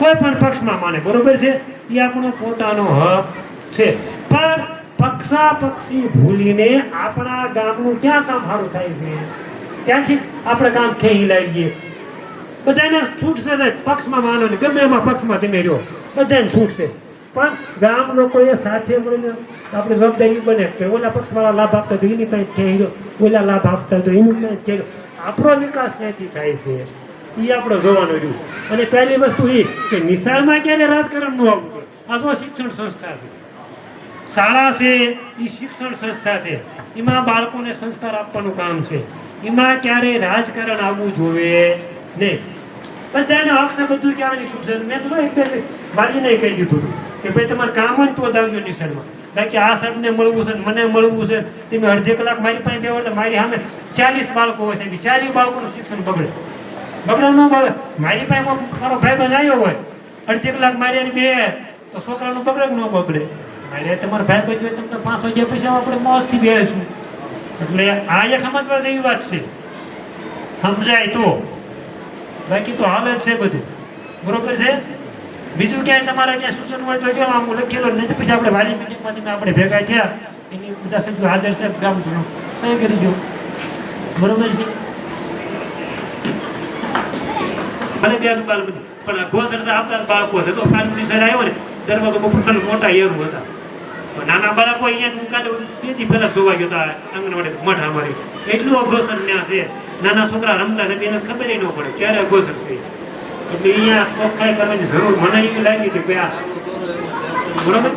કોઈ પણ પક્ષમાં માને, બરોબર છે? એ આપણો પોતાનો હક છે. પણ પક્ષા પક્ષી ભૂલીને આપણા ગામનું ક્યાં કામ સારું થાય છે? ત્યાંથી આપણે કામ ખેંચી લાવીએ. બધાને છૂટશે ને પક્ષમાં માનો ને ગમે એમાં પક્ષમાં તમે રહ્યો, બધાને છૂટશે પણ ગામ લોકોએ સાથે મળીને આપણે જવાબદારી બને કે ઓલા પક્ષવાળા લાભ આપતા તો એની પાસે ક્યાંય ગયો ઓલા લાભ આપતા તો એની પાસે રહ્યો. આપણો વિકાસ ક્યાંથી થાય છે? એ આપણે જોવાનું રહ્યું. અને પહેલી વસ્તુ એ કે નિશાળમાં ક્યારે રાજકારણનું આવવું જોઈએ? આ જો શિક્ષણ સંસ્થા છે. શાળા છે એ શિક્ષણ સંસ્થા છે. એમાં બાળકોને સંસ્કાર આપવાનું કામ છે. એમાં ક્યારે રાજકારણ આવવું જોઈએ? નહીં. બધાને હક છે, બધું કહેવાની છૂટ છે મેં તો એક બે વાલીને કહી દીધું કે ભાઈ તમારે કામ હોય તો જ આવજો નિશાળમાં. બાકી આ સાહેબને મળવું છે મને મળવું છે તમે અડધી કલાક મારી પાસે બેહો એટલે મારી સામે ચાલીસ બાળકો હોય છે. ચાલીસ બાળકોનું શિક્ષણ બગડે. બગડે ન બળે મારી પાસે મારો ભાઈ બંધ આવ્યો હોય, અડધી કલાક મારી બે તો છોકરાનું બગડે કે ન બગડે. મારે તમારો ભાઈ બંધ હોય તમને પાંચ વાગ્યા પૈસા આપણે મોજથી બેસીશું એટલે આ એક સમજવા જેવી વાત છે. સમજાય તો. બાકી તો હાલ જ છે બધું. બરોબર છે? બીજું ક્યાંય તમારે ક્યાં સૂચન હોય તો કેમ આમ લખેલો નહીં તો પછી આપણે વાલી મિટિંગમાં આપણે ભેગા થયા. એની બધા સભ્યો હાજર છે. ગામ સહી કરી દો. બરોબર છે? ભલે બે દુકાન બની પણ ગોસર છે આપણા બાળકો છે. તો કાનૂની સર આવ્યો ને, દરવાજો બહુ બપોર મોટા એરું હતા. પણ નાના બાળકો અહીંયા હું કાલે બેથી પહેલા જોવા ગયો હતા આંગણવાડી મઠ અમારી. એટલું અઘોસર ત્યાં છે. નાના છોકરા રમતા છે એને ખબર ન પડે ક્યારે અઘોસર છે. એટલે અહીંયા ચોખ્ખાઈ કરવાની જરૂર મને એવી લાગી હતી કે બરોબર?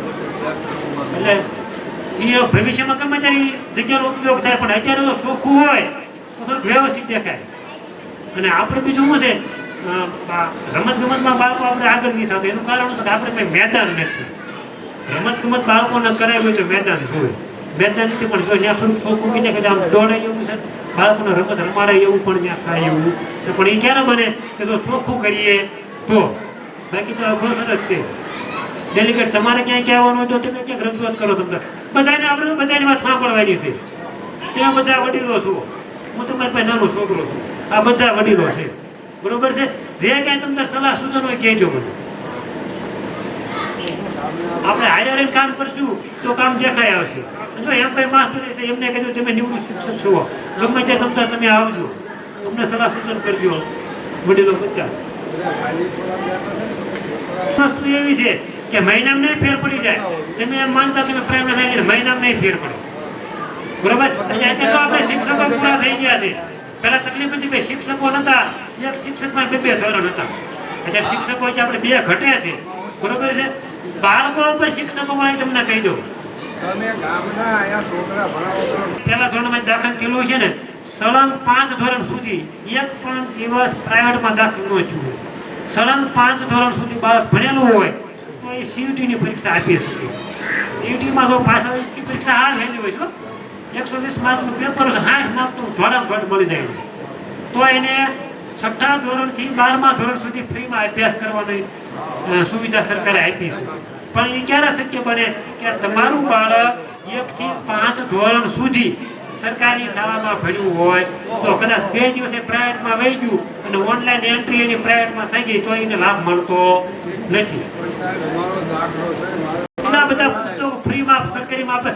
એટલે એ ભવિષ્યમાં ગમે ત્યારે જગ્યાનો ઉપયોગ થાય, પણ અત્યારે તો ચોખ્ખું હોય, તો થોડુંક વ્યવસ્થિત દેખાય. અને આપણે બીજું શું છે? રમત ગમતમાં બાળકો આપણે આગળ નહીં થતા. એનું કારણ છે કે આપણે કંઈ મેદાન નથી. રમત ગમત બાળકોને કરાવી હોય તો મેદાન જોઈએ મેદાન નથી, પણ જો ત્યાં થોડુંક ચોખ્ખું કહીને કે આમ દોડે એવું છે. બાળકોને રમત રમાડે એવું પણ ત્યાં થાય એવું છે. પણ એ ક્યારે બને કે જો ચોખ્ખું કરીએ તો? બાકી તો અઘરો સરસ છે. ડેલિગેટ, તમારે ક્યાંય કહેવાનું તો તમે ક્યાંક રજૂઆત કરો તમને. બધાને આપણે બધાની વાત સાંભળવાની છે. ત્યાં બધા વડીલો છો. હું તમારી પાસે નાનો છોકરો છું. આ બધા વડીલો છે. બરોબર છે? જે કાંઈ તમને સલાહ સૂચન હોય કહેજો મને. આપણે હારે હારે કામ કરશું તો કામ દેખાય આવશે. જો એમ ભાઈ માસ્ટર છે એમને કીધું તમે નિવૃત્ત શિક્ષક છો ગમે તે તમતા તમે આવજો. અમને સલાહ સૂચન કરજો, વડીલો બધા. વસ્તુ એવી છે કે મહિનામાં નહીં ફેર પડી જાય. તમે એમ માનતા તમે પ્રેરણા થાય મહિનામાં નહીં ફેર પડે. બરોબર? આપણે શિક્ષકો પૂરા થઈ ગયા છે. પહેલા તકલીફ હતી ભાઈ શિક્ષકો નતા. એક શિક્ષકમાં બે બે ધોરણ હતા. અત્યારે શિક્ષકો છે આપણે બે ઘટે છે. બરોબર છે? બાળકો ઉપર શિક્ષકો મળે તમને કહી દઉં. પહેલા ધોરણમાં દાખલ થયેલું છે ને સળંગ પાંચ ધોરણ સુધી એક પણ દિવસ પ્રાઇવેટમાં દાખલ ન થયું સળંગ પાંચ ધોરણ સુધી બાળક ભણેલું હોય તો એ સીયુટીની પરીક્ષા આપી શકે સીયુટીમાં જો પાસ પરીક્ષા હાલ થયેલી હોય છે એકસો વીસ માર્કનું પેપર સાઠ માર્કનું ધોળામ ધોળ મળી જાય. તો એને છઠ્ઠા ધોરણથી બારમા ધોરણ સુધી ફ્રીમાં અભ્યાસ કરવાની સુવિધા સરકારે આપી છે. પણ એ ક્યારે શક્ય બને કે તમારું બાળક એકથી પાંચ ધોરણ સુધી સરકારી શાળામાં ભણ્યું હોય તો કદાચ બે દિવસે પ્રાઇવેટમાં વહી ગયું અને ઓનલાઈન એન્ટ્રી એની પ્રાઇવેટમાં થઈ ગઈ તો એને લાભ મળતો નથી. ઘણા બધા પુસ્તકો ફ્રીમાં સરકારીમાં આપે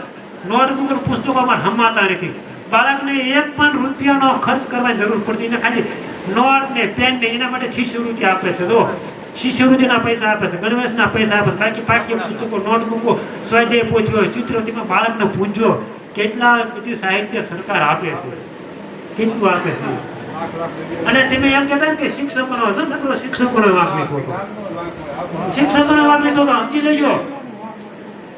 નોટબુક પુસ્તકો પુસ્તકોમાં હમાતા નથી. બાળકને એક પણ રૂપિયાનો ખર્ચ કરવાની જરૂર પડતી એને ખાલી નોટ ને પેન ને એના માટે શિષ્યવૃત્તિ આપે છે. તો શિષ્યવૃત્તિના પૈસા આપે છે, ગણવેશના પૈસા આપે છે. બાકી પાઠ્ય પુસ્તકો, નોટબુકો, સ્વાધ્યાય પોથીઓ ચિત્રો બાળકને પૂંજો કેટલા બધી સાહિત્ય સરકાર આપે છે? કેટલું આપે છે? અને તમે એમ કહેતા કે શિક્ષકોનો હતો ને શિક્ષકોનો વાંક નહીં થતો શિક્ષકોનો વાંક. શિક્ષકોને તો સમજી લેજો.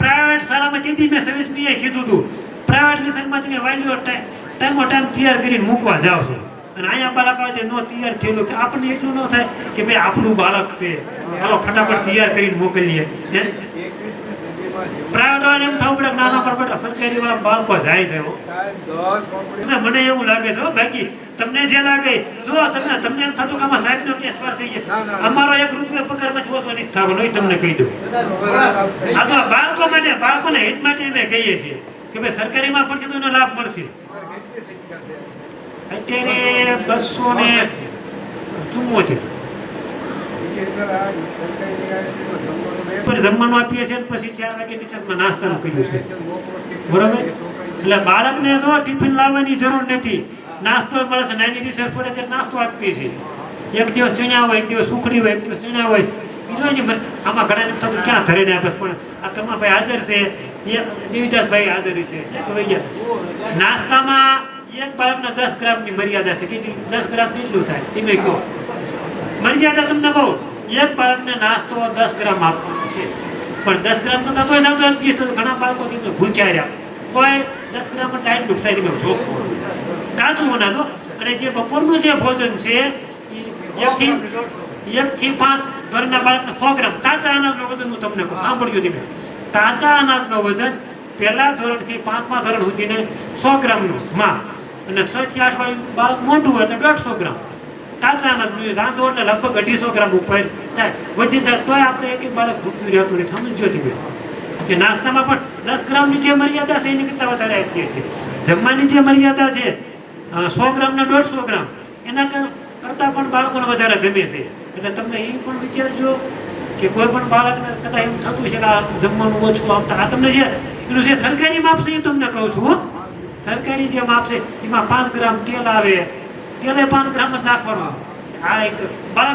પ્રાઇવેટ શાળામાં તેથી મેં સર્વિસમીએ કીધું હતું. પ્રાઇવેટ લેસનમાં તમે વાલીઓ ટાઈમો ટાઈમ તૈયાર કરીને મૂકવા જાઓ છો. અને અહીંયા બાળક છે નો તૈયાર થયેલું કે આપણને એટલું ન થાય કે ભાઈ આપણું બાળક છે. ચાલો ફટાફટ તૈયાર કરીને મોકલીએ. એમ થવું પડે નાના પર બેટા સરકારી વાળા બાળકો જાય છે. સાહેબ મને એવું લાગે છે બાકી તમને જે લાગે જો તમને તમને એમ થતું કે આમાં સાહેબનો કેસ પાર થઈ જાય અમારો એક રૂપિયો પગારમાં જોતો નહીં થવાનો એ તમને કહી દઉં. આ તો બાળકો માટે બાળકોને હિત માટે અમે કહીએ છીએ કે ભાઈ સરકારીમાં પડશે તો એનો લાભ મળશે. અત્યારે બસો ને ચુમ્મોતેર બીજી એટલે આ સરકારી નિરાશીમાં જમવાનું બે પર આપીએ છીએ પછી ચાર વાગે રિસર્ચમાં નાસ્તા આપેલું છે. બરોબર? એટલે બાળકને જો ટિફિન લાવવાની જરૂર નથી. નાસ્તો મળે નાની રિસર્ચ પડે ત્યારે નાસ્તો આપીએ છીએ. એક દિવસ ચણ્યા હોય, એક દિવસ સુખડી હોય, એક દિવસ ચણ્યા હોય. બીજો એની આમાં ઘણા થતું ક્યાં ધરીને આપે પણ આ કમાભાઈ હાજર છે. દેવીદાસભાઈ હાજર છે. નાસ્તામાં એક બાળકના દસ ગ્રામની મર્યાદા છે. કેટલી? દસ ગ્રામ કેટલું થાય? તમે કહો. મર્યાદા તમને કહું, એક બાળકને નાસ્તો દસ ગ્રામ આપવાનો છે. પણ દસ ગ્રામ તો તોય જાવ તો આપીએ તો ઘણા બાળકો કીધું ભૂખ્યા રહ્યા તોય દસ ગ્રામ ટાઈમ દુખતા તમે જો કાચું બનાવો અને જે બપોરનું જે ભોજન છે એકથી એકથી પાંચ ઘરના બાળકને સો ગ્રામ. કાચા અનાજનું વજન હું તમને કહું સાંભળ્યું તમે કાચા અનાજનું વજન પહેલા ધોરણથી પાંચમા ધોરણ સુધીને સો ગ્રામનું. માં. અને છ થી આઠ બાળક મોટું હોય તો દોઢસો ગ્રામ. કાચા અનાજનું રાંધો એટલે લગભગ અઢીસો ગ્રામ ઉપર થાય. વધી થાય. તોય આપણે એક એક બાળક ભૂખ્યું રહેતું નથી સમજો તમે. કે નાસ્તામાં પણ દસ ગ્રામની જે મર્યાદા છે એની કરતાં વધારે આપીએ છીએ જમવાની જે મર્યાદા છે સો ગ્રામના દોઢસો ગ્રામ, એના કરતાં પણ બાળકોને વધારે જમે છે. એટલે તમે એ પણ વિચારજો કે કોઈ પણ બાળકને કદાચ એવું થતું છે કે આ જમવાનું ઓછું આપતા આ તમને જે, એનું જે સરકારી માપ છે એ તમને કહું છું સરકારી જે માપ છે, એમાં પાંચ ગ્રામ તેલ આવે તેલે પાંચ ગ્રામ જ નાખવાનો આ એક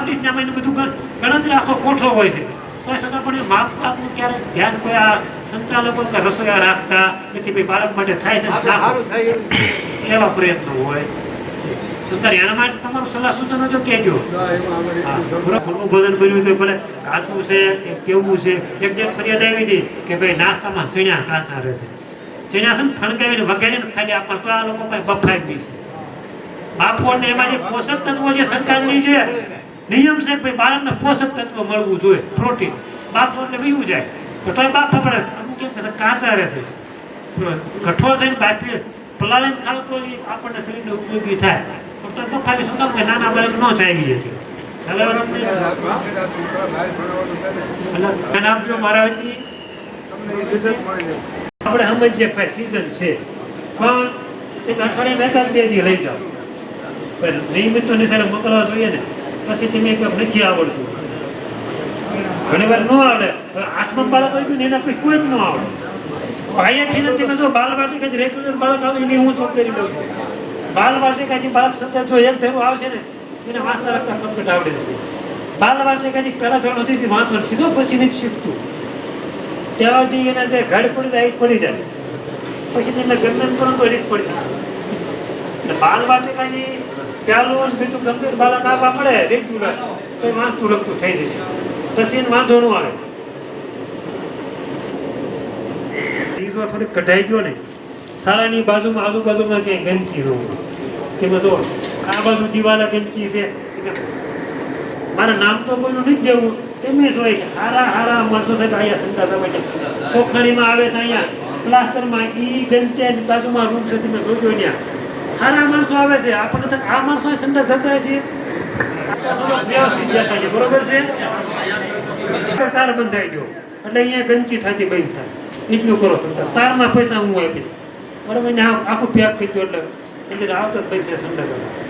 દીઠ નામ બધું ગણતરી આખો કોઠો હોય છે. કોઈ છતાં પણ એ માપ બાપનું ક્યારેક ધ્યાન કોઈ આ સંચાલકો કે રસોઈયા રાખતા નથી ભાઈ બાળક માટે થાય છે એવું. પ્રયત્નો હોય છે. તો તારે એના માટે તમારું સલાહ સૂચનો જો કહેજો. ના. થોડું ભોજન કર્યું તો ભલે કાચું છે કે કેવું છે. એક દિવસ ફરિયાદ આવી હતી કે ભાઈ નાસ્તામાં સીણ્યા કાચા સીણ્યા છે. ને ફણગાવીને વઘારીને ખાલી આપવા તો આ લોકો પાસે બફાઈ બી છે. બાફોને એમાં જે પોષક તત્વો જે સરકારની છે નિયમ છે ભાઈ બાળકને પોષક તત્વો મળવું જોઈએ, પ્રોટીન. બાફો એટલે વયું જાય. તો તોય બાપ પડે અમુક કેમ કે કાચા રહેશે કઠોળ છે ને બાફી પલાળીને ખાવ તો આપણને શરીરને ઉપયોગી થાય. પણ તો બફાવી શું કામ કે નાના બાળક ન ચાવી જશે એટલે આપજો મારા વતી આપણે સમજીએ કે સિઝન છે. પણ તમે અઠવાડિયામાં એકાદ બે દી લઈ જાઓ. પણ નિયમિત તો નિશાળે મોકલવા જોઈએ ને, પછી તમે એક નથી આવડતું. ઘણી વાર ન આવડે આઠમા બાળક ગયું ને એના પછી કોઈ જ ન આવડે. પાયાથી ને તમે જો બાલ વાટિકા રેગ્યુલર બાળક આવે એની હું શું કરી દઉં છું? બાલ વાટિકાથી બાળક સતત જો એક ધરું આવશે ને, એને વાંચતા લખતા કમ્પ્લીટ આવડે છે. બાલ વાટિકાથી પહેલા ધોરણ સુધી વાંચવાનું સીધો પછી નથી શીખતું. ત્યાં સુધી એને જે ઘડ પડી જાય એ પડી જાય. પછી તમે ગમે કરો તો રીત પડી જાય. બાલ વાટિકાની પહેલું અને બીજું કમ્પ્લીટ બાળક આવવા મળે રેગ્યુલર તો એ વાંચતું લખતું થઈ જશે. પછી એને વાંધો ન આવે. એ જો થોડીક કઢાઈ ગયો ને, શાળાની બાજુમાં, આજુબાજુમાં ક્યાંય ગંદકી ન હોય. કે બધો આ બાજુ દિવાલા ગંદકી છે. મારા નામ તો કોઈનું નથી દેવું તેમને જ હોય છે, હારા હારા માણસો સાહેબ અહીંયા સંદાસા માટે કોખણીમાં આવે છે અહીંયા. પ્લાસ્ટરમાં ઈ ગંદકી બાજુમાં રૂમ છે, તમે જોજો ત્યાં. હારા માણસો આવે છે. આપણને તો આ માણસો સંદાસ જતા છે. વ્યવસ્થિત દેખાય છે, બરોબર છે? તાર બંધાઈ ગયો. એટલે અહીંયા ગંદકી થતી બંધ થાય. એટલું કરો તારમાં પૈસા હું આપીશ. બરાબર? ને આખું પેક થઈ ગયો એટલે. એટલે આવતો જ બંધ થાય